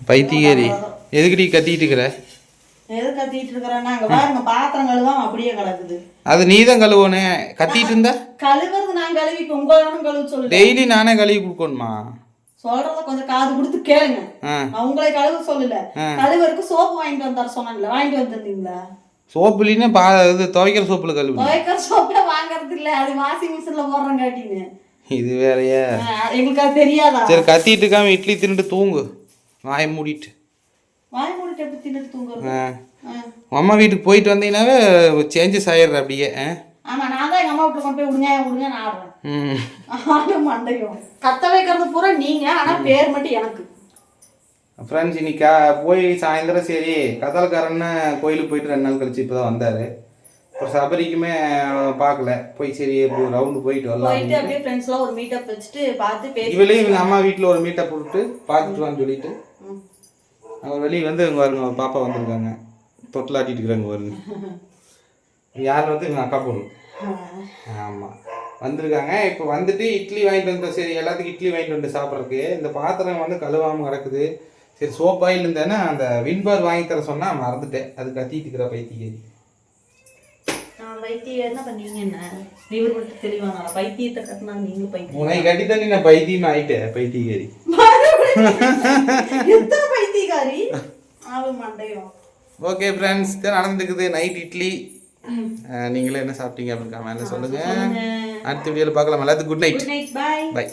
பைத்தியேரி எதுக்குடி கத்திட்டு இருக்கிற எது கத்திட்டு இருக்கிறேன்னா அங்க பாருங்க பாத்திரங்கள் தான் அப்படியே கிடக்குது. அது நீ தான் கழுவனே கத்திட்டு இருந்தா? கழுவுறது நான் கழுவி இப்ப உங்களாலும் கழுவு சொல்லுங்க டெய்லி நானே கழுவி கொடுக்கணுமா? சொல்றத கொஞ்சம் காது கொடுத்து கேளுங்க. நான் உங்களை கழுவு சொல்லல. கழுவருக்கு சோப்பு வாங்கிட்டு வந்தார சொன்னேன்ல வாங்கிட்டு வந்திருந்தீங்களா? சோப்புலின்னு பா இது துவைக்கிற சோப்பில் கழுவு துவைக்கிற சோப்பே வாங்குறது இல்ல அது வாஷிங் மிஷின்ல போடுறேன் காட்டின்னு. இது வேறயா? எங்களுக்கு அது தெரியாதா? சரி கத்திட்டு இருக்காம இட்லி தின்னுட்டு தூங்கு. வாயை மூடிட்டு. வாய் மூடிட்டு எப்படி தின்னுட்டு தூங்குறது? அம்மா வீட்டுக்கு போயிட்டு வந்தீங்கன்னாவே சேஞ்சஸ் ஆயிடுற அப்படியே ஆ? ஆமா நான் தான் எங்க அம்மா வீட்டுல கொண்டு போய் விடுங்க விடுங்க நான் ஆடுறேன். ம். ஆடும் மண்டையும். கத்த வைக்கிறது பூரா நீங்க ஆனா பேர் மட்டும் எனக்கு. ஃப்ரெண்ட்ஸ் இன்னைக்கா போய் சாயந்தரம் சரி கதல்காரன்னு கோயிலுக்கு போயிட்டு ரெண்டு நாள் கழிச்சு இப்போ தான் வந்தார். அப்புறம் சபரிக்குமே பார்க்கல. போய் சரி ரவுண்டு போயிட்டு வரலாம் போயிட்டு அப்படியே ஃப்ரெண்ட்ஸ்லாம் ஒரு மீட்டப் வச்சுட்டு பார்த்து இவளையும் இவங்க அம்மா வீட்டில் ஒரு மீட்டை போட்டு பார்த்துட்டு வான்னு சொல்லிட்டு. அவங்க வெளியே வந்து இவங்க வருங்க பாப்பா வந்திருக்காங்க. தொட்டிலாட்டிட்டு இருக்கிறாங்க வருங்க யார் வந்து இவங்க அக்கா பொண்ணு? ஆமாம் வந்திருக்காங்க. இப்போ வந்துட்டு இட்லி வாங்கிட்டு வந்தோம் சரி எல்லாத்துக்கும் இட்லி வாங்கிட்டு வந்து சாப்பிட்றதுக்கு. இந்த பாத்திரம் வந்து கழுவாமல் கிடக்குது. சரி சோப் ஆயில் இருந்தேன்னா அந்த வின்பார் வாங்கி தர சொன்னால் மறந்துட்டேன். அது கத்திட்டு இருக்கிற பைத்தியம் தண்ணி நான் பைத்தியம். ஆயிட்டேன் எத்தனை பைத்தியக்காரி? ஆளு மண்டையும். ஓகே ஃப்ரெண்ட்ஸ் நடந்துக்குது. நைட் இட்லி. நீங்களே என்ன சாப்பிட்டீங்க அப்படின்னு கமெண்ட்ல சொல்லுங்க. அடுத்த வீடியோவில் பார்க்கலாம். எல்லாத்துக்கும் good night good night bye bye